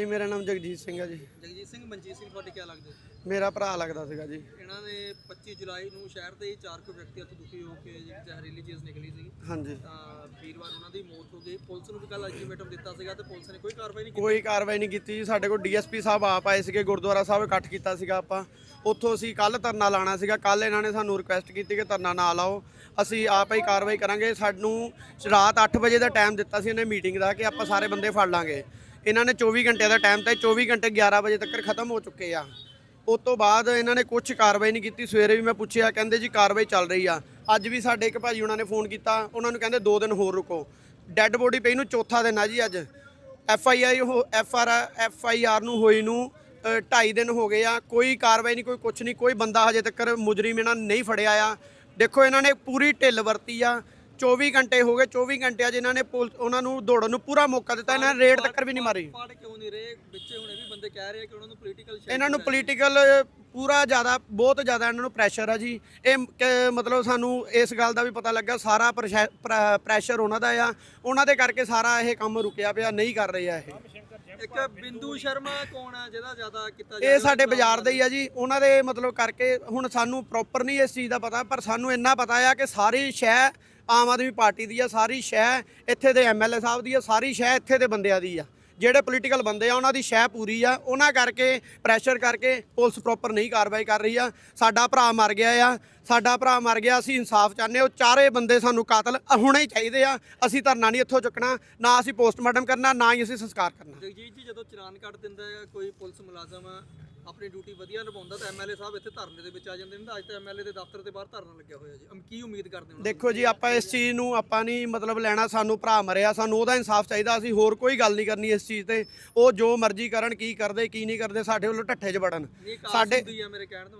ਇਹ ਮੇਰਾ ਨਾਮ ਜਗਜੀਤ ਸਿੰਘ ਹੈ ਜੀ। ਜਗਜੀਤ ਸਿੰਘ ਮਨਜੀਤ ਸਿੰਘ ਤੁਹਾਡੇ ਕੀ ਲੱਗਦੇ? ਮੇਰਾ ਭਰਾ ਲੱਗਦਾ ਸੀਗਾ ਜੀ। ਇਹਨਾਂ ਨੇ 25 ਜੁਲਾਈ ਨੂੰ ਸ਼ਹਿਰ ਦੇ ਚਾਰ ਕੁ ਵਿਅਕਤੀ ਇੱਥੋਂ ਦੁਖੀ ਹੋ ਕੇ ਜਿਹੜੀ ਜ਼ਹਿਰੀਲੀ ਚੀਜ਼ ਨਿਕਲੀ ਸੀ ਹਾਂਜੀ। ਤਾਂ ਵੀਰਵਾਰ ਉਹਨਾਂ ਦੀ ਮੌਤ ਹੋ ਗਈ। ਪੁਲਿਸ ਨੂੰ ਵੀ ਕੱਲ ਅਲਟੀਮੇਟਮ ਦਿੱਤਾ ਸੀਗਾ ਤੇ ਪੁਲਿਸ ਨੇ ਕੋਈ ਕਾਰਵਾਈ ਨਹੀਂ ਕੀਤੀ। ਕੋਈ ਕਾਰਵਾਈ ਨਹੀਂ ਕੀਤੀ ਜੀ। ਸਾਡੇ ਕੋਲ ਡੀਐਸਪੀ ਸਾਹਿਬ ਆਪ ਆਏ ਸੀਗੇ ਗੁਰਦੁਆਰਾ ਸਾਹਿਬ ਇਕੱਠ ਕੀਤਾ ਸੀਗਾ ਆਪਾਂ। ਉੱਥੋਂ ਅਸੀਂ ਕੱਲ ਧਰਨਾ ਲਾਣਾ ਸੀਗਾ। ਕੱਲ ਇਹਨਾਂ ਨੇ ਸਾਨੂੰ ਰਿਕੁਐਸਟ ਕੀਤੀ ਕਿ ਧਰਨਾ ਨਾ ਲਾਓ। ਅਸੀਂ ਆਪ ਹੀ ਕਾਰਵਾਈ ਕਰਾਂਗੇ। ਸਾਨੂੰ ਰਾਤ 8 ਵਜੇ ਦਾ ਟਾਈਮ ਦਿੱਤਾ ਸੀ ਇਹਨੇ ਮੀਟਿੰਗ ਦਾ ਕਿ ਆਪਾਂ ਸਾਰੇ ਬੰਦੇ ਫੜ ਲਾਂਗੇ। ਇਹਨਾਂ ਨੇ 24 ਘੰਟੇ ਦਾ ਟਾਈਮ ਤਾਂ 24 ਘੰਟੇ 11 ਵਜੇ ਤੱਕ ਖਤਮ ਹੋ ਚੁੱਕੇ ਆ। ਉਸ ਤੋਂ ਬਾਅਦ ਇਹਨਾਂ ਨੇ ਕੁਝ ਕਾਰਵਾਈ ਨਹੀਂ ਕੀਤੀ। ਸਵੇਰੇ ਵੀ ਮੈਂ ਪੁੱਛਿਆ, ਕਹਿੰਦੇ ਜੀ ਕਾਰਵਾਈ ਚੱਲ ਰਹੀ ਆ। ਅੱਜ ਵੀ ਸਾਡੇ ਇੱਕ ਭਾਜੀ ਉਹਨਾਂ ਨੇ ਫੋਨ ਕੀਤਾ। ਉਹਨਾਂ ਨੂੰ ਕਹਿੰਦੇ 2 ਦਿਨ ਹੋਰ ਰੁਕੋ। ਡੈੱਡ ਬੋਡੀ ਪਈ ਨੂੰ ਚੌਥਾ ਦਿਨ ਆ ਜੀ ਅੱਜ। F I I F R F I R ਨੂੰ ਹੋਈ ਨੂੰ ਢਾਈ ਦਿਨ ਹੋ ਗਏ ਆ। ਕੋਈ ਕਾਰਵਾਈ ਨਹੀਂ, ਕੋਈ ਕੁਝ ਨਹੀਂ। ਕੋਈ ਬੰਦਾ ਹਜੇ ਤੱਕ ਮੁਜਰਮ ਇਹਨਾਂ ਨਹੀਂ ਫੜਿਆ ਆ। ਦੇਖੋ ਇਹਨਾਂ ਨੇ ਪੂਰੀ ਢਿੱਲ ਵਰਤੀ ਆ। 24 ਘੰਟੇ ਹੋ ਗਏ 24 ਘੰਟਿਆਂ 'ਚ ਇਹਨਾਂ ਨੇ ਪੁਲਿਸ ਉਹਨਾਂ ਨੂੰ ਦੌੜਨ ਨੂੰ ਪੂਰਾ ਮੌਕਾ ਦਿੱਤਾ ਇਹਨਾਂ ਨੇ ਰੇਡ ਤੱਕ ਵੀ ਨਹੀਂ ਮਾਰੀ। ਫਾੜ ਕਿਉਂ ਨਹੀਂ ਰਹੇ? ਵਿੱਚੇ ਹੁਣੇ ਵੀ ਬੰਦੇ ਕਹਿ ਰਹੇ ਆ ਕਿ ਉਹਨਾਂ ਨੂੰ ਪੋਲੀਟੀਕਲ ਇਹਨਾਂ ਨੂੰ ਪੋਲੀਟੀਕਲ ਪੂਰਾ ਜ਼ਿਆਦਾ ਬਹੁਤ ਜ਼ਿਆਦਾ ਇਹਨਾਂ ਨੂੰ ਪ੍ਰੈਸ਼ਰ ਆ ਜੀ। ਇਹ ਕਿ ਮਤਲਬ ਸਾਨੂੰ ਇਸ ਗੱਲ ਦਾ ਵੀ ਪਤਾ ਲੱਗਾ ਸਾਰਾ ਪ੍ਰੈਸ਼ਰ ਉਹਨਾਂ ਦਾ ਆ। ਉਹਨਾਂ ਦੇ ਕਰਕੇ ਸਾਰਾ ਇਹ ਕੰਮ ਰੁਕਿਆ ਪਿਆ ਨਹੀਂ ਕਰ ਰਹੇ ਆ ਇਹ। ਇੱਕ ਬਿੰਦੂ ਸ਼ਰਮਾ ਕੌਣ ਆ ਜਿਹਦਾ ਜ਼ਿਆਦਾ ਕੀਤਾ ਇਹ ਸਾਡੇ ਬਾਜ਼ਾਰ ਦੇ ਹੀ ਆ ਜੀ। ਉਹਨਾਂ ਦੇ ਮਤਲਬ ਕਰਕੇ ਹੁਣ ਸਾਨੂੰ ਪ੍ਰੋਪਰ ਨਹੀਂ ਇਸ ਚੀਜ਼ ਦਾ ਪਤਾ ਪਰ ਸਾਨੂੰ ਇੰਨਾ ਪਤਾ ਆ ਕਿ ਸਾਰੀ ਸ਼ਹਿ ਆਮ ਆਦਮੀ ਪਾਰਟੀ ਦੀ ਆ, ਸਾਰੀ ਸ਼ਹਿ ਇੱਥੇ ਦੇ ਐਮਐਲਏ ਸਾਹਿਬ ਦੀ ਆ, ਸਾਰੀ ਸ਼ਹਿ ਇੱਥੇ ਦੇ ਬੰਦਿਆਂ ਦੀ ਆ। ਜਿਹੜੇ ਪੋਲੀਟੀਕਲ ਬੰਦੇ ਆ, ਉਹਨਾਂ ਦੀ ਸ਼ਹਿ ਪੂਰੀ ਆ। ਉਹਨਾਂ ਕਰਕੇ ਪ੍ਰੈਸ਼ਰ ਕਰਕੇ ਪੁਲਿਸ ਪ੍ਰੋਪਰ ਨਹੀਂ ਕਾਰਵਾਈ ਕਰ ਰਹੀ ਆ। ਸਾਡਾ ਭਰਾ ਮਰ ਗਿਆ ਆ। ਸਾਡਾ ਭਰਾ ਮਰ ਗਿਆ, ਅਸੀਂ ਇਨਸਾਫ ਚਾਹੁੰਦੇ ਉਹ ਚਾਰੇ ਬੰਦੇ ਸਾਨੂੰ ਕਾਤਲ ਹੁਣੇ ਹੀ ਚਾਹੀਦੇ ਆ। ਅਸੀਂ ਧਰਨਾ ਨਹੀਂ ਇੱਥੋਂ ਚੁੱਕਣਾ, ਨਾ ਅਸੀਂ ਪੋਸਟਮਾਰਟਮ ਕਰਨਾ, ਨਾ ਹੀ ਅਸੀਂ ਸੰਸਕਾਰ ਕਰਨਾ। ਜਗਜੀਤ ਜੀ, ਜਦੋਂ ਚਲਾਨ ਕੱਟ ਦਿੰਦਾ ਹੈ ਕੋਈ ਪੁਲਿਸ ਮੁਲਾਜ਼ਮ ਆਪਣੀ ਡਿਊਟੀ ਵਧੀਆ ਨਿਭਾਉਂਦਾ ਤਾਂ ਐਮਐਲਏ ਸਾਹਿਬ ਇੱਥੇ ਧਰਨੇ ਦੇ ਵਿੱਚ ਆ ਜਾਂਦੇ ਨੇ ਤਾਂ ਅੱਜ ਤਾਂ ਐਮਐਲਏ ਦੇ ਦਫ਼ਤਰ ਦੇ ਬਾਹਰ ਧਰਨਾ ਲੱਗਿਆ ਹੋਇਆ ਜੀ। ਅਮ ਕੀ ਉਮੀਦ ਕਰਦੇ ਹੋ? ਦੇਖੋ ਜੀ ਆਪਾਂ ਇਸ ਚੀਜ਼ ਨੂੰ ਆਪਾਂ ਨਹੀਂ ਮਤਲਬ ਲੈਣਾ ਸਾਨੂੰ ਭਰਾ ਮਰਿਆ ਸਾਨੂੰ ਉਹਦਾ ਇਨਸਾਫ ਚਾਹੀਦਾ ਅਸੀਂ ਹੋਰ ਕੋਈ ਗੱਲ ਨਹੀਂ ਕਰਨੀ ਇਸ ਚੀਜ਼ ਤੇ। ਉਹ ਜੋ ਮਰਜ਼ੀ ਕਰਨ ਕੀ ਕਰਦੇ ਕੀ ਨਹੀਂ ਕਰਦੇ ਸਾਡੇ ਵੱਲੋਂ ਢੱਠੇ 'ਚ ਵੜਨ। ਸਾਡੇ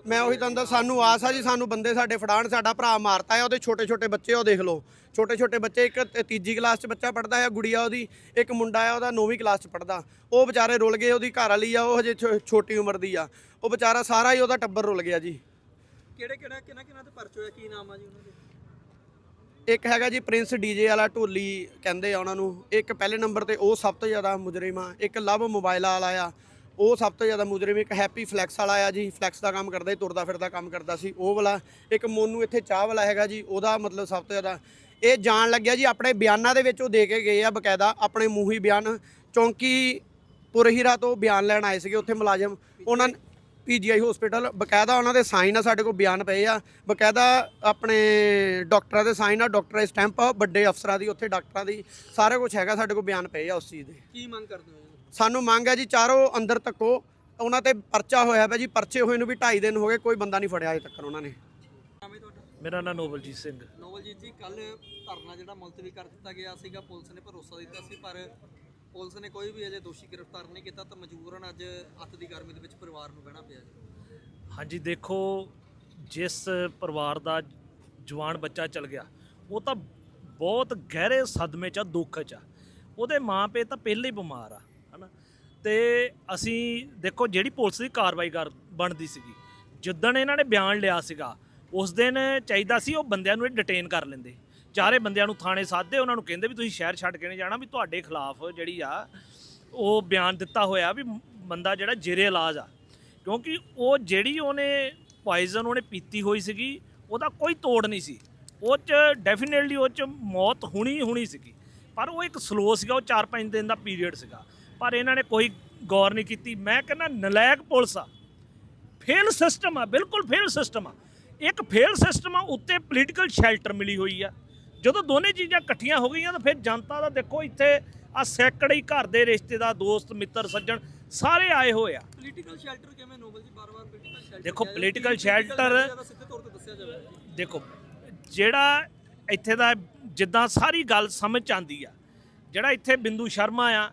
ਮੈਂ ਉਹੀ ਤੁਹਾਨੂੰ ਦੱਸ ਸਾਨੂੰ ਆਸ ਆ ਜੀ ਸਾਨੂੰ ਬੰਦੇ ਸਾਡੇ ਫੜਾਣ ਸਾਡਾ ਭਰਾ ਮਾਰਤਾ ਹੈ ਉਹਦੇ ਛੋਟੇ ਛੋਟੇ ਬੱਚੇ ਉਹ ਦੇਖ ਲਓ। ਛੋਟੇ ਛੋਟੇ ਬੱਚੇ ਇੱਕ ਤੀਜੀ ਕਲਾਸ 'ਚ ਬੱਚਾ ਪੜਦਾ ਹੈ ਗੁੜੀਆ ਉਹਦੀ ਇੱਕ ਮੁੰਡਾ ਆ ਉਹਦਾ 9ਵੀਂ ਕਲਾਸ 'ਚ ਪੜਦਾ ਉਹ ਵਿਚਾਰੇ ਰੁਲ ਗਏ ਉਹਦੀ ਘਰ ਵਾਲੀ ਆ ਉਹ ਹਜੇ ਛੋਟੀ ਉਮਰ ਦੀ ਆ। ਉਹ ਵਿਚਾਰਾ ਸਾਰਾ ਹੀ ਉਹਦਾ ਟੱਬਰ ਰੁਲ ਗਿਆ ਜੀ। ਕਿਹੜੇ ਕਿਹੜਾ ਕਿਹਨਾਂ ਕਿਹਨਾਂ ਤੇ ਪਰਚ ਹੋਇਆ ਕੀ ਨਾਮ ਆ ਜੀ ਉਹਨਾਂ ਦੇ? ਇੱਕ ਹੈਗਾ ਜੀ ਪ੍ਰਿੰਸ ਡੀਜੇ ਵਾਲਾ ਢੋਲੀ ਕਹਿੰਦੇ ਆ ਉਹਨਾਂ ਨੂੰ। ਇੱਕ ਪਹਿਲੇ ਨੰਬਰ ਤੇ ਉਹ ਸਭ ਤੋਂ ਜ਼ਿਆਦਾ ਮੁਜਰਮ ਆ। ਇੱਕ ਲਵ ਮੋਬਾਈਲ ਵਾਲਾ ਆ। ਉਹ ਸਭ ਤੋਂ ਜ਼ਿਆਦਾ ਮੁਜਰਮ। ਇੱਕ ਹੈਪੀ ਫਲੈਕਸ ਵਾਲਾ ਆ ਜੀ। ਫਲੈਕਸ ਦਾ ਕੰਮ ਕਰਦਾ ਸੀ ਤੁਰਦਾ ਫਿਰਦਾ ਕੰਮ ਕਰਦਾ ਸੀ। ਉਹ ਵਾਲਾ। ਇੱਕ ਮੋਨੂ ਇੱਥੇ ਚਾਹ ਵਾਲਾ ਹੈਗਾ ਜੀ। ਉਹਦਾ ਮਤਲਬ ਸਭ ਤੋਂ ਜ਼ਿਆਦਾ ਇਹ ਜਾਣ ਲੱਗਿਆ ਜੀ ਆਪਣੇ ਬਿਆਨਾਂ ਦੇ ਵਿੱਚ ਉਹ ਦੇ ਕੇ ਗਏ ਆ ਬਕਾਇਦਾ। ਆਪਣੇ ਮੂੰਹੀ ਬਿਆਨ। ਚੌਂਕੀ ਪੁਰਹੀਰਾ ਤੋਂ ਬਿਆਨ ਲੈਣ ਆਏ ਸੀਗੇ ਉੱਥੇ ਮੁਲਾਜ਼ਮ। ਉਹਨਾਂ ਪੀਜੀਆਈ ਹਸਪੀਟਲ ਬਕਾਇਦਾ ਉਹਨਾਂ ਦੇ ਸਾਈਨ ਆ ਸਾਡੇ ਕੋਲ ਬਿਆਨ ਪਏ ਆ। ਬਕਾਇਦਾ ਆਪਣੇ ਡਾਕਟਰਾਂ ਦੇ ਸਾਈਨ ਆ ਡਾਕਟਰ ਸਟੈਂਪ ਆ ਵੱਡੇ ਅਫਸਰਾਂ ਦੀ ਉੱਥੇ ਡਾਕਟਰਾਂ ਦੀ ਸਾਰਾ ਕੁਝ ਹੈਗਾ ਸਾਡੇ ਕੋਲ ਬਿਆਨ ਪਏ ਆ ਉਸ ਚੀਜ਼ ਦੇ। ਕੀ ਮੰਗ ਕਰਦੇ ਹੋ? ਸਾਨੂੰ ਮੰਗ ਹੈ ਜੀ ਚਾਰੋਂ ਅੰਦਰ ਤੱਕੋ ਉਹਨਾਂ ਤੇ ਪਰਚਾ ਹੋਇਆ ਪਿਆ ਜੀ ਪਰਚੇ ਹੋਏ ਨੂੰ ਵੀ 2.5 ਦਿਨ ਹੋ ਗਏ ਕੋਈ ਬੰਦਾ ਨਹੀਂ ਫੜਿਆ ਅਜੇ ਤੱਕ ਉਹਨਾਂ ਨੇ। ਨਾਮ ਹੈ ਤੁਹਾਡਾ? ਮੇਰਾ ਨਾਮ ਨੋਬਲਜੀਤ ਸਿੰਘ। ਨੋਵਲਜੀਤ ਜੀ ਕੱਲ ਧਰਨਾ ਜਿਹੜਾ ਮੁਲਤਵੀ ਕਰ ਦਿੱਤਾ ਗਿਆ ਸੀਗਾ ਪੁਲਿਸ ਨੇ ਭਰੋਸਾ ਦਿੱਤਾ ਸੀ ਪਰ ਪੁਲਿਸ ਨੇ ਕੋਈ ਵੀ ਅਜੇ ਦੋਸ਼ੀ ਗ੍ਰਿਫਤਾਰ ਨਹੀਂ ਕੀਤਾ ਤਾਂ ਮਜਬੂਰਨ ਅੱਜ ਅੱਤ ਦੀ ਗਰਮੀ ਦੇ ਵਿੱਚ ਪਰਿਵਾਰ ਨੂੰ ਬਹਿਣਾ ਪਿਆ ਜੀ। ਹਾਂਜੀ ਦੇਖੋ ਜਿਸ ਪਰਿਵਾਰ ਦਾ ਜਵਾਨ ਬੱਚਾ ਚਲ ਗਿਆ ਉਹ ਤਾਂ ਬਹੁਤ ਗਹਿਰੇ ਸਦਮੇ 'ਚ ਆ, ਦੁੱਖ 'ਚ ਆ। ਉਹਦੇ ਮਾਂ ਪਿਓ ਤਾਂ ਪਹਿਲੇ ਹੀ ਬਿਮਾਰ ਆ ਹਨਾ? ਤੇ ਅਸੀਂ ਦੇਖੋ ਜਿਹੜੀ ਪੁਲਿਸ ਦੀ ਕਾਰਵਾਈ ਕਰ ਬਣਦੀ ਸੀਗੀ ਜਿੱਦਣ ਇਹਨਾਂ ਨੇ ਬਿਆਨ ਲਿਆ ਸੀਗਾ ਉਸ ਦਿਨ ਚਾਹੀਦਾ ਸੀ ਉਹ ਬੰਦਿਆਂ ਨੂੰ ਇਹ ਡਿਟੇਨ ਕਰ ਲੈਂਦੇ। ਚਾਰੇ ਬੰਦਿਆਂ ਨੂੰ ਥਾਣੇ ਸਾਧਦੇ, ਉਹਨਾਂ ਨੂੰ ਕਹਿੰਦੇ ਵੀ ਤੁਸੀਂ ਸ਼ਹਿਰ ਛੱਡ ਕੇ ਨਹੀਂ ਜਾਣਾ, ਵੀ ਤੁਹਾਡੇ ਖਿਲਾਫ ਜਿਹੜੀ ਆ, ਉਹ ਬਿਆਨ ਦਿੱਤਾ ਹੋਇਆ ਵੀ ਬੰਦਾ ਜਿਹੜਾ ਜੇਰੇ ਇਲਾਜ ਆ। ਕਿਉਂਕਿ ਉਹ ਜਿਹੜੀ ਉਹਨੇ ਪੋਇਜ਼ਨ ਉਹਨੇ ਪੀਤੀ ਹੋਈ ਸੀਗੀ, ਉਹਦਾ ਕੋਈ ਤੋੜ ਨਹੀਂ ਸੀ। ਉਹ ਚ ਡੈਫੀਨਿਟਲੀ ਉਹ ਚ ਮੌਤ ਹੋਣੀ ਹੋਣੀ ਸੀਗੀ। ਪਰ ਉਹ ਇੱਕ ਸਲੋ ਸੀਗਾ, ਉਹ 4-5 ਦਿਨ ਦਾ ਪੀਰੀਅਡ ਸੀਗਾ। ਪਰ ਇਹਨਾਂ ਨੇ ਕੋਈ ਗੌਰ ਨਹੀਂ ਕੀਤੀ। ਮੈਂ ਕਹਿੰਦਾ ਨਲਾਇਕ ਪੁਲਿਸ ਆ। ਫੇਲ ਸਿਸਟਮ ਆ, ਬਿਲਕੁਲ ਫੇਲ ਸਿਸਟਮ ਆ। ਇੱਕ ਫੇਲ ਸਿਸਟਮ ਆ, ਉੱਤੇ ਪੋਲੀਟੀਕਲ ਸ਼ੈਲਟਰ ਮਿਲੀ ਹੋਈ ਆ। ਜਦੋਂ ਦੋਨੇ ਚੀਜ਼ਾਂ ਇਕੱਠੀਆਂ ਹੋ ਗਈਆਂ ਤਾਂ ਫਿਰ ਜਨਤਾ ਦਾ ਦੇਖੋ ਇੱਥੇ ਆ ਸੈਕੜੇ ਹੀ ਘਰ ਦੇ ਰਿਸ਼ਤੇਦਾਰ ਦੋਸਤ ਮਿੱਤਰ ਸੱਜਣ ਸਾਰੇ ਆਏ ਹੋਏ ਆ। ਪੋਲੀਟੀਕਲ ਸ਼ੈਲਟਰ ਕਿਵੇਂ ਨੋਬਲ ਜੀ? ਬਾਰ-ਬਾਰ ਪੋਲੀਟੀਕਲ ਸ਼ੈਲਟਰ ਦੇਖੋ, political shelter- ਸਿੱਧੇ ਤੌਰ ਤੇ ਦੱਸਿਆ ਜਾਵੇ ਜੀ। ਦੇਖੋ ਜਿਹੜਾ ਇੱਥੇ ਦਾ ਜਿੱਦਾਂ ਸਾਰੀ ਗੱਲ ਸਮਝ 'ਚ ਆਂਦੀ ਆ ਜਿਹੜਾ ਇੱਥੇ ਬਿੰਦੂ ਸ਼ਰਮਾ ਆ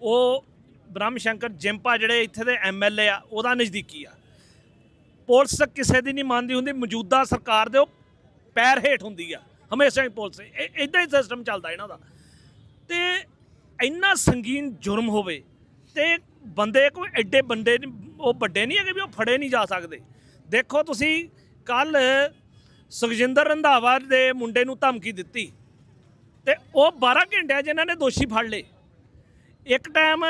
ਉਹ ਬ੍ਰਹਮ ਸ਼ੰਕਰ ਜਿੰਪਾ ਜਿਹੜੇ ਇੱਥੇ ਦੇ ਐਮਐਲਏ ਆ ਉਹਦਾ ਨਜ਼ਦੀਕੀ ਆ। ਪੁਲਿਸ ਕਿਸੇ ਦੀ ਨਹੀਂ ਮੰਨਦੀ ਹੁੰਦੀ ਮੌਜੂਦਾ ਸਰਕਾਰ ਦੇ ਉਹ ਪੈਰ ਹੇਠ ਹੁੰਦੀ ਆ। ਹਮੇਸ਼ਾ ਹੀ ਪੁਲਿਸ ਇਹ ਇਦਾਂ ਹੀ ਸਿਸਟਮ ਚੱਲਦਾ ਇਹਨਾਂ ਦਾ। ਤੇ ਇੰਨਾ ਸੰਗੀਨ ਜੁਰਮ ਹੋਵੇ ਤੇ ਬੰਦੇ ਕੋਈ ਐਡੇ ਬੰਦੇ ਉਹ ਵੱਡੇ ਨਹੀਂ ਹੈਗੇ ਵੀ ਉਹ ਫੜੇ ਨਹੀਂ ਜਾ ਸਕਦੇ। ਦੇਖੋ ਤੁਸੀਂ, ਕੱਲ ਸੁਖਜਿੰਦਰ ਰੰਧਾਵਾ ਦੇ ਮੁੰਡੇ ਨੂੰ ਧਮਕੀ ਦਿੱਤੀ ਤੇ ਉਹ 12 ਘੰਟਿਆਂ 'ਚ ਇਹਨਾਂ ਨੇ ਦੋਸ਼ੀ ਫੜ ਲਏ। ਇੱਕ ਟਾਈਮ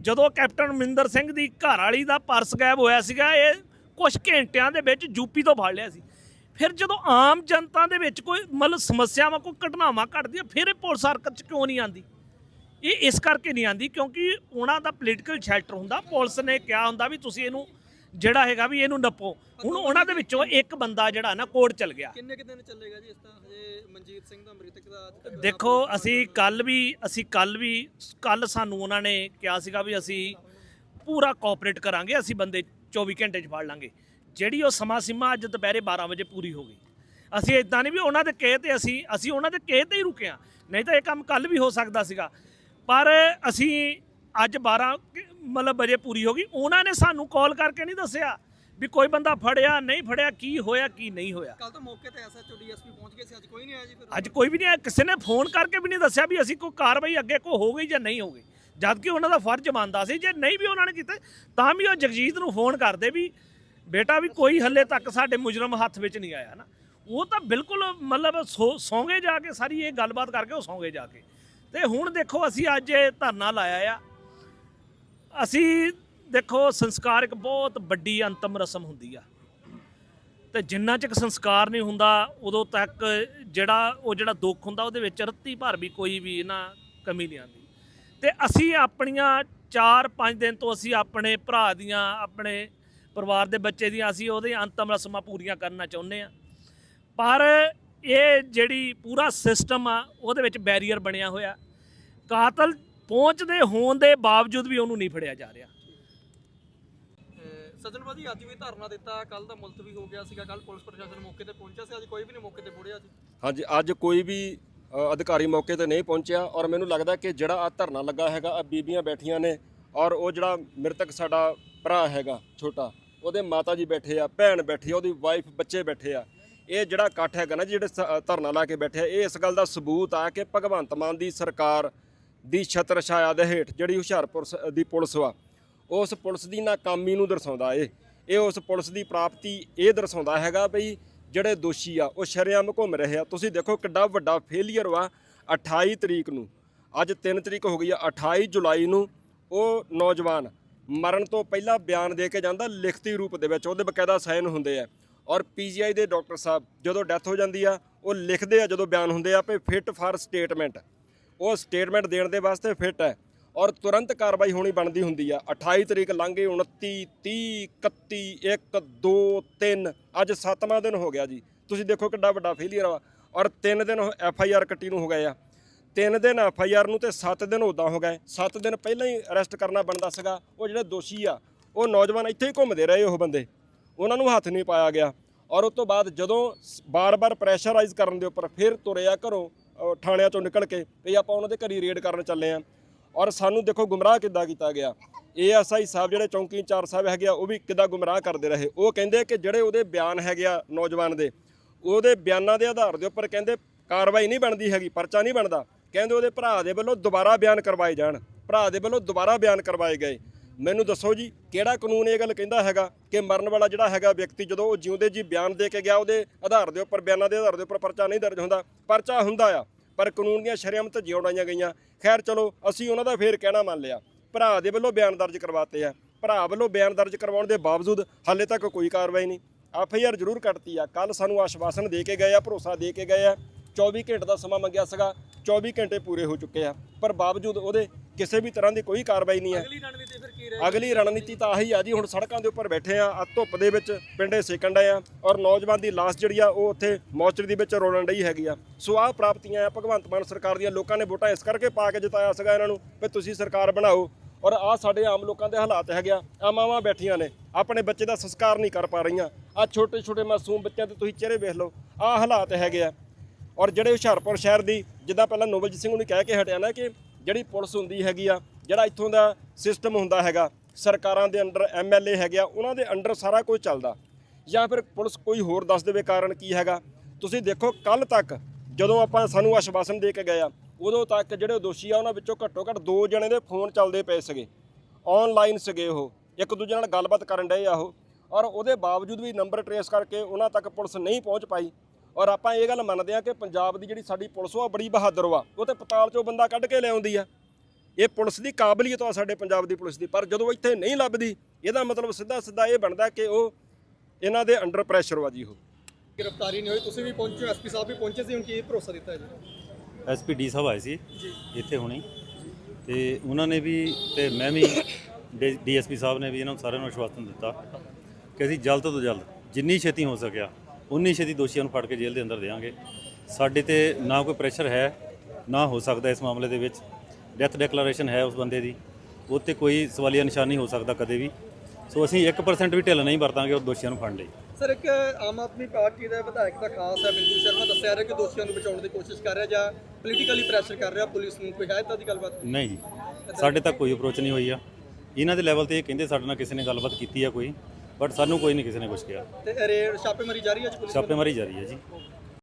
ਜਦੋਂ ਕੈਪਟਨ ਅਮਰਿੰਦਰ ਸਿੰਘ ਦੀ ਘਰ ਵਾਲੀ ਦਾ ਪਰਸ ਗਾਇਬ ਹੋਇਆ ਸੀਗਾ, ਇਹ ਕੁਝ ਘੰਟਿਆਂ ਦੇ ਵਿੱਚ ਯੂਪੀ ਤੋਂ ਫੜ ਲਿਆ ਸੀ। ਫਿਰ ਜਦੋਂ ਆਮ ਜਨਤਾ ਦੇ ਵਿੱਚ ਕੋਈ ਮਤਲਬ ਸਮੱਸਿਆਵਾਂ ਕੋਈ ਘਟਨਾਵਾਂ ਘਟਦੀਆਂ ਫਿਰ ਇਹ ਪੁਲਿਸ ਹਰਕਤ 'ਚ ਕਿਉਂ ਨਹੀਂ ਆਂਦੀ ਇਹ ਇਸ ਕਰਕੇ ਨਹੀਂ ਆਂਦੀ ਕਿਉਂਕਿ ਉਹਨਾਂ ਦਾ ਪੋਲੀਟੀਕਲ ਸ਼ੈਲਟਰ ਹੁੰਦਾ ਪੁਲਿਸ ਨੇ ਕਿਹਾ ਹੁੰਦਾ ਵੀ ਤੁਸੀਂ ਇਹਨੂੰ ਜਿਹੜਾ ਹੈਗਾ ਵੀ ਇਹਨੂੰ ਨੱਪੋ। ਹੁਣ ਉਹਨਾਂ ਦੇ ਵਿੱਚੋਂ ਇੱਕ ਬੰਦਾ ਜਿਹੜਾ ਨਾ ਕੋਰਟ ਚਲ ਗਿਆ। ਕਿੰਨੇ ਕਿ ਦਿਨ ਚੱਲੇਗਾ ਜੀ ਇਸ ਤਾਂ ਹਜੇ ਮਨਜੀਤ ਸਿੰਘ ਦਾ ਮ੍ਰਿਤਕ ਦਾ ਦੇਖੋ ਅਸੀਂ ਕੱਲ ਵੀ ਅਸੀਂ ਕੱਲ ਵੀ ਕੱਲ ਸਾਨੂੰ ਉਹਨਾਂ ਨੇ ਕਿਹਾ ਸੀਗਾ ਵੀ ਅਸੀਂ ਪੂਰਾ ਕੋਆਪਰੇਟ ਕਰਾਂਗੇ ਅਸੀਂ ਬੰਦੇ 24 ਘੰਟੇ 'ਚ ਫੜ ਲਾਂਗੇ। ਜਿਹੜੀ ਉਹ ਸਮਾਂ ਸੀਮਾ ਅੱਜ ਦੁਪਹਿਰੇ 12 ਵਜੇ ਪੂਰੀ ਹੋ ਗਈ। ਅਸੀਂ ਇਦਾਂ ਨਹੀਂ ਵੀ ਉਹਨਾਂ ਦੇ ਕਹੇ ਤੇ ਅਸੀਂ ਅਸੀਂ ਉਹਨਾਂ ਦੇ ਕਹੇ ਤੇ ਹੀ ਰੁਕੇ ਹਾਂ। ਨਹੀਂ ਤਾਂ ਇਹ ਕੰਮ ਕੱਲ ਵੀ ਹੋ ਸਕਦਾ ਸੀਗਾ। ਪਰ ਅਸੀਂ ਅੱਜ 12 ਕਿ- ਮਤਲਬ ਵਜੇ ਪੂਰੀ ਹੋ ਗਈ। ਉਹਨਾਂ ਨੇ ਸਾਨੂੰ ਕਾਲ ਕਰਕੇ ਨਹੀਂ ਦੱਸਿਆ ਵੀ ਕੋਈ ਬੰਦਾ ਫੜਿਆ ਨਹੀਂ ਫੜਿਆ ਕੀ ਹੋਇਆ ਕੀ ਨਹੀਂ ਹੋਇਆ। ਕੱਲ ਤਾਂ ਮੌਕੇ ਤੇ ਐਸਐਚਓ ਡੀਐਸਪੀ ਪਹੁੰਚ ਗਏ ਸੀ ਅੱਜ ਕੋਈ ਨਹੀਂ ਆਇਆ ਜੀ ਫਿਰ। ਅੱਜ ਕੋਈ ਵੀ ਨਹੀਂ ਆਇਆ। ਕਿਸੇ ਨੇ ਫੋਨ ਕਰਕੇ ਵੀ ਨਹੀਂ ਦੱਸਿਆ ਵੀ ਅਸੀਂ ਕੋਈ ਕਾਰਵਾਈ ਅੱਗੇ ਕੋ ਹੋ ਗਈ ਜਾਂ ਨਹੀਂ ਹੋ ਗਈ। ਜਦ ਕਿ ਉਹਨਾਂ ਦਾ ਫਰਜ਼ ਬਣਦਾ ਸੀ ਜੇ ਨਹੀਂ ਵੀ ਉਹਨਾਂ ਨੇ ਕੀਤਾ ਤਾਂ ਵੀ ਉਹ ਜਗਜੀਤ ਨੂੰ ਫੋਨ ਕਰਦੇ ਵੀ ਬੇਟਾ ਵੀ ਕੋਈ ਹੱਲੇ ਤੱਕ ਸਾਡੇ ਮੁਜਰਮ ਹੱਥ ਵਿੱਚ ਨਹੀਂ ਆਇਆ ਨਾ ਉਹ ਤਾਂ ਬਿਲਕੁਲ ਮਤਲਬ ਸੌ- ਸੌਂਗੇ ਜਾ ਕੇ, ਸਾਰੀ ਇਹ ਗੱਲਬਾਤ ਕਰਕੇ ਉਹ ਸੌਂਗੇ ਜਾ ਕੇ। ਤੇ ਹੁਣ ਦੇਖੋ, ਅਸੀਂ ਅੱਜ ਇਹ ਧਰਨਾ ਲਾਇਆ ਆ। ਅਸੀਂ ਦੇਖੋ, ਸੰਸਕਾਰ ਇੱਕ ਬਹੁਤ ਵੱਡੀ ਅੰਤਮ ਰਸਮ ਹੁੰਦੀ ਆ। ਤੇ ਜਿੰਨਾ ਚਿਰ ਸੰਸਕਾਰ ਨਹੀਂ ਹੁੰਦਾ, ਉਦੋਂ ਤੱਕ ਜਿਹੜਾ, ਉਹ ਜਿਹੜਾ ਦੁੱਖ ਹੁੰਦਾ, ਉਹਦੇ ਵਿੱਚ ਰੱਤੀ ਭਰ ਵੀ ਕੋਈ ਵੀ ਨਾ ਕਮੀ ਨਹੀਂ ਆਉਂਦੀ। ਤੇ ਅਸੀਂ ਆਪਣੀਆਂ 4-5 ਦਿਨ ਤੋਂ ਅਸੀਂ ਆਪਣੇ ਭਰਾ ਦੀਆਂ, ਆਪਣੇ ਪਰਿਵਾਰ ਦੇ ਬੱਚੇ ਦੀਆਂ ਅਸੀਂ ਉਹਦੇ ਅੰਤਮ ਰਸਮਾਂ ਪੂਰੀਆਂ ਕਰਨਾ ਚਾਹੁੰਦੇ ਆ ਪਰ ਇਹ ਜਿਹੜੀ ਪੂਰਾ ਸਿਸਟਮ ਆ ਉਹਦੇ ਵਿੱਚ ਬੈਰੀਅਰ ਬਣਿਆ ਹੋਇਆ। ਕਾਤਲ ਪਹੁੰਚਦੇ ਹੋਣ ਦੇ ਬਾਵਜੂਦ ਵੀ ਉਹਨੂੰ ਨਹੀਂ ਫੜਿਆ ਜਾ ਰਿਹਾ। ਸਜਣ ਭਾਜੀ ਅੱਜ ਵੀ ਧਰਨਾ ਦਿੱਤਾ ਕੱਲ ਦਾ ਮੁਲਤਵੀ ਹੋ ਗਿਆ ਸੀਗਾ ਕੱਲ ਪੁਲਿਸ ਪ੍ਰਸ਼ਾਸਨ ਮੌਕੇ ਤੇ ਪਹੁੰਚਿਆ ਸੀ ਅੱਜ ਕੋਈ ਵੀ ਨਹੀਂ ਮੌਕੇ ਤੇ ਪਹੁੰਚਿਆ ਜੀ। ਹਾਂਜੀ ਅੱਜ ਕੋਈ ਵੀ ਅਧਿਕਾਰੀ ਮੌਕੇ ਤੇ ਨਹੀਂ ਪਹੁੰਚਿਆ ਔਰ ਮੈਨੂੰ ਲੱਗਦਾ ਕਿ ਜਿਹੜਾ ਆ ਧਰਨਾ ਲੱਗਾ ਹੈਗਾ ਆ ਬੀਬੀਆਂ ਬੈਠੀਆਂ ਨੇ ਔਰ ਉਹ ਜਿਹੜਾ ਮ੍ਰਿਤਕ ਸਾਡਾ ਭਰਾ ਹੈਗਾ ਛੋਟਾ, ਉਹਦੇ ਮਾਤਾ ਜੀ ਬੈਠੇ ਆ, ਭੈਣ ਬੈਠੀ ਆ, ਉਹਦੀ ਵਾਈਫ ਬੱਚੇ ਬੈਠੇ ਆ। ਇਹ ਜਿਹੜਾ ਇਕੱਠ ਹੈਗਾ ਨਾ ਜਿਹੜੇ ਸ- ਧਰਨਾ ਲਾ ਕੇ ਬੈਠੇ ਆ, ਇਹ ਇਸ ਗੱਲ ਦਾ ਸਬੂਤ ਆ ਕਿ ਭਗਵੰਤ ਮਾਨ ਦੀ ਸਰਕਾਰ ਦੀ ਛਤਰ ਛਾਇਆ ਦੇ ਹੇਠ ਜਿਹੜੀ ਹੁਸ਼ਿਆਰਪੁਰ ਸ- ਦੀ ਪੁਲਿਸ ਵਾ, ਉਸ ਪੁਲਿਸ ਦੀ ਨਾਕਾਮੀ ਨੂੰ ਦਰਸਾਉਂਦਾ ਏ। ਇਹ ਉਸ ਪੁਲਿਸ ਦੀ ਪ੍ਰਾਪਤੀ ਇਹ ਦਰਸਾਉਂਦਾ ਹੈਗਾ ਬਈ ਜਿਹੜੇ ਦੋਸ਼ੀ ਆ, ਉਹ ਸ਼ਰੇਆਮ ਘੁੰਮ ਰਹੇ ਆ। ਤੁਸੀਂ ਦੇਖੋ ਕਿੱਡਾ ਵੱਡਾ ਫੇਲੀਅਰ ਵਾ 28 ਤਰੀਕ ਨੂੰ। ਅੱਜ 3 ਤਰੀਕ ਹੋ ਗਈ ਆ 28 ਜੁਲਾਈ ਨੂੰ ਉਹ ਨੌਜਵਾਨ ਮਰਨ ਤੋਂ ਪਹਿਲਾਂ ਬਿਆਨ ਦੇ ਕੇ ਜਾਂਦਾ ਲਿਖਤੀ ਰੂਪ ਦੇ ਵਿੱਚ, ਉਹਦੇ ਬਕਾਇਦਾ ਸਾਈਨ ਹੁੰਦੇ ਆ। ਔਰ ਪੀਜੀਆਈ ਦੇ ਡਾਕਟਰ ਸਾਹਿਬ ਜਦੋਂ ਡੈਥ ਹੋ ਜਾਂਦੀ ਆ, ਉਹ ਲਿਖਦੇ ਆ ਜਦੋਂ ਬਿਆਨ ਹੁੰਦੇ ਆ ਵੀ ਫਿਟ ਫਾਰ ਸਟੇਟਮੈਂਟ। ਉਹ ਸਟੇਟਮੈਂਟ ਦੇਣ ਦੇ ਵਾਸਤੇ ਫਿੱਟ ਹੈ ਔਰ ਤੁਰੰਤ ਕਾਰਵਾਈ ਹੋਣੀ ਬਣਦੀ ਹੁੰਦੀ ਆ। 28 ਤਰੀਕ ਲੰਘ ਗਈ 29 30 31 1 2 3 ਅੱਜ 7ਵਾਂ ਦਿਨ ਹੋ ਗਿਆ ਜੀ। ਤੁਸੀਂ ਦੇਖੋ ਕਿੱਡਾ ਵੱਡਾ ਫੇਲੀਅਰ ਆ। ਔਰ 3 ਦਿਨ ਐਫ ਆਈ ਆਰ ਕੱਟੀ ਨੂੰ ਹੋ ਗਏ ਆ। 3 ਦਿਨ ਐਫ ਆਈ ਆਰ ਨੂੰ ਤੇ 7 ਦਿਨ ਉਦਾਂ ਹੋ ਗਏ। 7 ਦਿਨ ਪਹਿਲਾਂ ਹੀ ਅਰੈਸਟ ਕਰਨਾ ਬਣਦਾ ਸੀਗਾ। ਉਹ ਜਿਹੜੇ ਦੋਸ਼ੀ ਆ, ਉਹ ਨੌਜਵਾਨ ਇੱਥੇ ਹੀ ਘੁੰਮਦੇ ਰਹੇ ਉਹ ਬੰਦੇ। ਉਹਨਾਂ ਨੂੰ ਹੱਥ ਨਹੀਂ ਪਾਇਆ ਗਿਆ। ਔਰ ਉਸ ਤੋਂ ਬਾਅਦ ਜਦੋਂ ਬਾਰ-ਬਾਰ ਪ੍ਰੈਸ਼ਰਾਈਜ਼ ਕਰਨ ਦੇ ਉੱਪਰ ਫਿਰ ਤੁਰਿਆ ਘਰੋਂ ਥਾਣਿਆਂ ਚੋਂ ਨਿਕਲ ਕੇ ਵੀ ਆਪਾਂ ਉਹਨਾਂ ਦੇ ਘਰੀ ਰੇਡ ਕਰਨ ਚੱਲੇ ਆ। ਔਰ ਸਾਨੂੰ ਦੇਖੋ ਗੁੰਮਰਾਹ ਕਿੱਦਾਂ ਕੀਤਾ ਗਿਆ। ਏਐਸਆਈ ਸਾਹਿਬ ਜਿਹੜੇ ਚੌਂਕੀ ਇੰਚਾਰਜ ਸਾਹਿਬ ਹੈਗੇ ਆ, ਉਹ ਵੀ ਕਿੱਦਾਂ ਗੁੰਮਰਾਹ ਕਰਦੇ ਰਹੇ। ਉਹ ਕਹਿੰਦੇ ਕਿ ਜਿਹੜੇ ਉਹਦੇ ਬਿਆਨ ਹੈਗੇ ਆ ਨੌਜਵਾਨ ਦੇ, ਉਹਦੇ ਬਿਆਨਾਂ ਦੇ ਆਧਾਰ ਦੇ ਉੱਪਰ ਕਹਿੰਦੇ ਕਾਰਵਾਈ ਨਹੀਂ ਬਣਦੀ ਹੈਗੀ, ਪਰਚਾ ਨਹੀਂ ਬਣਦਾ। ਕਹਿੰਦੇ ਉਹਦੇ ਭਰਾ ਦੇ ਵੱਲੋਂ ਦੁਬਾਰਾ ਬਿਆਨ ਕਰਵਾਏ ਜਾਣ। ਭਰਾ ਦੇ ਵੱਲੋਂ ਦੁਬਾਰਾ ਬਿਆਨ ਕਰਵਾਏ ਗਏ। ਮੈਨੂੰ ਦੱਸੋ ਜੀ, ਕਿਹੜਾ ਕਾਨੂੰਨ ਇਹ ਗੱਲ ਕਹਿੰਦਾ ਹੈਗਾ ਕਿ ਮਰਨ ਵਾਲਾ ਜਿਹੜਾ ਹੈਗਾ ਵਿਅਕਤੀ ਜਦੋਂ ਉਹ ਜਿਉਂਦੇ ਜੀ ਬਿਆਨ ਦੇ ਕੇ ਗਿਆ, ਉਹਦੇ ਆਧਾਰ ਦੇ ਉੱਪਰ, ਬਿਆਨਾਂ ਦੇ ਆਧਾਰ ਦੇ ਉੱਪਰ ਪਰਚਾ ਨਹੀਂ ਦਰਜ ਹੁੰਦਾ, ਪਰਚਾ ਹੁੰਦਾ ਆ। ਪਰ ਕਾਨੂੰਨ ਦੀਆਂ ਸ਼ਰੇਆਮ ਧੱਜੀਆਂ ਉਡਾਈਆਂ ਗਈਆਂ। ਖੈਰ ਚਲੋ, ਅਸੀਂ ਉਹਨਾਂ ਦਾ ਫੇਰ ਕਹਿਣਾ ਮੰਨ ਲਿਆ। ਭਰਾ ਦੇ ਵੱਲੋਂ ਬਿਆਨ ਦਰਜ ਕਰਵਾਤੇ ਆ। ਭਰਾ ਵੱਲੋਂ ਬਿਆਨ ਦਰਜ ਕਰਵਾਉਣ ਦੇ ਬਾਵਜੂਦ ਹਾਲੇ ਤੱਕ ਕੋਈ ਕਾਰਵਾਈ ਨਹੀਂ। ਐਫ ਆਈ ਆਰ ਜ਼ਰੂਰ ਕੱਟਤੀ ਆ। ਕੱਲ ਸਾਨੂੰ ਆਸ਼ਵਾਸਨ ਦੇ ਕੇ ਗਏ ਆ, ਭਰੋਸਾ ਦੇ ਕੇ ਗਏ ਆ। 24 ਘੰਟੇ ਦਾ ਸਮਾਂ ਮੰਗਿਆ ਸੀਗਾ। 24 ਘੰਟੇ ਪੂਰੇ ਹੋ ਚੁੱਕੇ ਆ ਪਰ ਬਾਵਜੂਦ ਉਹਦੇ ਕਿਸੇ ਵੀ ਤਰ੍ਹਾਂ ਦੀ ਕੋਈ ਕਾਰਵਾਈ ਨਹੀਂ ਹੈ। ਅਗਲੀ ਰਣਨੀਤੀ ਫਿਰ ਕੀ ਰਹੇ ਅਗਲੀ ਰਣਨੀਤੀ ਤਾਂ ਆਹੀ ਆ ਜੀ ਹੁਣ ਸੜਕਾਂ ਦੇ ਉੱਪਰ ਬੈਠੇ ਆ ਆ ਧੁੱਪ ਦੇ ਵਿੱਚ ਪਿੰਡੇ ਸੇਕਣ ਡਏ ਆ ਔਰ ਨੌਜਵਾਨ ਦੀ ਲਾਸ਼ ਜਿਹੜੀ ਆ ਉਹ ਉੱਥੇ ਮੌਚਰੀ ਦੇ ਵਿੱਚ ਰੋਲਣ ਡਈ ਹੈਗੀ ਆ। ਸੋ ਆਹ ਪ੍ਰਾਪਤੀਆਂ ਆ ਭਗਵੰਤ ਮਾਨ ਸਰਕਾਰ ਦੀਆਂ ਲੋਕਾਂ ਨੇ ਵੋਟਾਂ ਇਸ ਕਰਕੇ ਪਾ ਕੇ ਜਿਤਾਇਆ ਸੀਗਾ ਇਹਨਾਂ ਨੂੰ ਵੀ ਤੁਸੀਂ ਸਰਕਾਰ ਬਣਾਓ ਔਰ ਆ ਸਾਡੇ ਆਮ ਲੋਕਾਂ ਦੇ ਹਾਲਾਤ ਹੈਗੇ ਆ ਆ ਮਾਵਾਂ ਬੈਠੀਆਂ ਨੇ ਆਪਣੇ ਬੱਚੇ ਦਾ ਸੰਸਕਾਰ ਨਹੀਂ ਕਰ ਪਾ ਰਹੀਆਂ ਆ ਛੋਟੇ ਛੋਟੇ ਮਾਸੂਮ ਬੱਚਿਆਂ ਤੇ ਤੁਸੀਂ ਚਿਹਰੇ ਵੇਖ ਲਓ ਆ ਹਾਲਾਤ ਹੈਗੇ ਆ। ਔਰ ਜਿਹੜੇ ਹੁਸ਼ਿਆਰਪੁਰ ਸ਼ਹਿਰ ਦੀ ਜਿੱਦਾਂ ਪਹਿਲਾਂ ਨੋਬਲਜੀਤ ਸਿੰਘ ਨੂੰ ਕਹਿ ਕੇ ਹਟਿਆ ਨਾ ਕਿ ਜਿਹੜੀ ਪੁਲਿਸ ਹੁੰਦੀ ਹੈਗੀ ਆ, ਜਿਹੜਾ ਇੱਥੋਂ ਦਾ ਸਿਸਟਮ ਹੁੰਦਾ ਹੈਗਾ, ਸਰਕਾਰਾਂ ਦੇ ਅੰਡਰ ਐਮਐਲਏ ਹੈਗੇ ਆ, ਉਹਨਾਂ ਦੇ ਅੰਡਰ ਸਾਰਾ ਕੁਝ ਚੱਲਦਾ। ਜਾਂ ਫਿਰ ਪੁਲਿਸ ਕੋਈ ਹੋਰ ਦੱਸ ਦੇਵੇ ਕਾਰਨ ਕੀ ਹੈਗਾ। ਤੁਸੀਂ ਦੇਖੋ ਕੱਲ ਤੱਕ ਜਦੋਂ ਆਪਾਂ ਸਾਨੂੰ ਆਸ਼ਵਾਸਨ ਦੇ ਕੇ ਗਏ ਆ, ਉਦੋਂ ਤੱਕ ਜਿਹੜੇ ਦੋਸ਼ੀ ਆ, ਉਹਨਾਂ ਵਿੱਚੋਂ ਘੱਟੋ ਘੱਟ ਦੋ ਜਣੇ ਦੇ ਫੋਨ ਚੱਲਦੇ ਪਏ ਸੀਗੇ। ਆਨਲਾਈਨ ਸੀਗੇ ਉਹ। ਇੱਕ ਦੂਜੇ ਨਾਲ ਗੱਲਬਾਤ ਕਰਨ ਡਏ ਆ ਉਹ। ਔਰ ਉਹਦੇ ਬਾਵਜੂਦ ਵੀ ਨੰਬਰ ਟਰੇਸ ਕਰਕੇ ਉਹਨਾਂ ਤੱਕ ਪੁਲਿਸ ਨਹੀਂ ਪਹੁੰਚ ਪਾਈ। ਔਰ ਆਪਾਂ ਇਹ ਗੱਲ ਮੰਨਦੇ ਆ ਕਿ ਪੰਜਾਬ ਦੀ ਜਿਹੜੀ ਸਾਡੀ ਪੁਲਿਸ ਉਹ ਬੜੀ ਬਹਾਦਰ ਵਾ ਉਹ ਤੇ ਪਤਾਲ ਚੋਂ ਬੰਦਾ ਕੱਢ ਕੇ ਲਿਆਉਂਦੀ ਆ। ਇਹ ਪੁਲਿਸ ਦੀ ਕਾਬਲੀਅਤ ਆ ਸਾਡੇ ਪੰਜਾਬ ਦੀ ਪੁਲਿਸ ਦੀ ਪਰ ਜਦੋਂ ਇੱਥੇ ਨਹੀਂ ਲੱਭਦੀ ਇਹਦਾ ਮਤਲਬ ਸਿੱਧਾ ਸਿੱਧਾ ਇਹ ਬਣਦਾ ਕਿ ਉਹ ਇਹਨਾਂ ਦੇ ਅੰਡਰ ਪ੍ਰੈਸ਼ਰ ਵਾ ਜੀ ਉਹ। ਗ੍ਰਿਫਤਾਰੀ ਨਹੀਂ ਹੋਈ ਤੁਸੀਂ ਵੀ ਪਹੁੰਚੇ ਐਸਪੀ ਸਾਹਿਬ ਵੀ ਪਹੁੰਚੇ ਸੀ ਹੁਣ ਕੀ ਭਰੋਸਾ ਦਿੱਤਾ ਜੀ ਐਸਪੀ ਡੀ ਸਾਹਿਬ ਆਏ ਸੀ ਜੀ। ਇੱਥੇ ਹੁਣੀ। ਤੇ ਉਹਨਾਂ ਨੇ ਵੀ ਤੇ ਮੈਂ ਵੀ ਡੀਐਸਪੀ ਸਾਹਿਬ ਨੇ ਵੀ ਇਹਨਾਂ ਨੂੰ ਸਾਰਿਆਂ ਨੂੰ ਆਸ਼ਵਾਸਨ ਦਿੱਤਾ ਕਿ ਅਸੀਂ ਜਲਦ ਤੋਂ ਜਲਦ ਜਿੰਨੀ ਛੇਤੀ ਹੋ ਸਕਿਆ ਉਨੀ ਛੇਤੀ ਦੋਸ਼ੀਆਂ ਨੂੰ ਫੜ ਕੇ ਜੇਲ੍ਹ ਦੇ ਅੰਦਰ ਦੇਵਾਂਗੇ। ਸਾਡੇ ਤੇ ਨਾ ਕੋਈ ਪ੍ਰੈਸ਼ਰ ਹੈ ਨਾ ਹੋ ਸਕਦਾ ਇਸ ਮਾਮਲੇ ਦੇ ਵਿੱਚ। ਡੈਥ ਡੈਕਲੇਰੇਸ਼ਨ ਹੈ ਉਸ ਬੰਦੇ ਦੀ। ਉਹ 'ਤੇ ਕੋਈ ਸਵਾਲੀਆ ਨਿਸ਼ਾਨ ਨਹੀਂ ਹੋ ਸਕਦਾ ਕਦੇ ਵੀ। ਸੋ ਅਸੀਂ 1% ਵੀ ਢਿੱਲ ਨਹੀਂ ਵਰਤਾਂਗੇ ਉਹ ਦੋਸ਼ੀਆਂ ਨੂੰ ਫੜਨ ਲਈ। ਸਰ ਇੱਕ ਆਮ ਆਦਮੀ ਪਾਰਟੀ ਦਾ ਵਿਧਾਇਕ ਦਾ ਖਾਸ ਹੈ ਬਿੰਦੂ ਸ਼ਰਮਾ ਦੱਸਿਆ ਰਿਹਾ ਕਿ ਦੋਸ਼ੀਆਂ ਨੂੰ ਬਚਾਉਣ ਦੀ ਕੋਸ਼ਿਸ਼ ਕਰ ਰਿਹਾ ਜਾਂ ਪੋਲੀਟੀਕਲੀ ਪ੍ਰੈਸ਼ਰ ਕਰ ਰਿਹਾ ਪੁਲਿਸ ਨੂੰ। ਕੋਈ ਹੈ ਇਦਾਂ ਦੀ ਗੱਲਬਾਤ? ਨਹੀਂ ਜੀ। ਸਾਡੇ ਤੱਕ ਕੋਈ ਅਪਰੋਚ ਨਹੀਂ ਹੋਈ ਆ। ਇਹਨਾਂ ਦੇ ਲੈਵਲ ਤੇ ਇਹ ਕਹਿੰਦੇ ਸਾਡੇ ਨਾਲ ਕਿਸੇ ਨੇ ਗੱਲਬਾਤ ਕੀਤੀ ਆ ਕੋਈ। ਬਟ ਸਾਨੂੰ ਕੋਈ ਨਹੀਂ ਕਿਸੇ ਨੇ ਕੁਝ ਕਿਹਾ ਤੇ ਰੇਡ ਛਾਪੇਮਾਰੀ ਜਾਰੀ ਹੈ ਅੱਜ ਪੁਲਿਸ ਵੱਲੋਂ? ਛਾਪੇਮਾਰੀ ਜਾਰੀ ਹੈ ਜੀ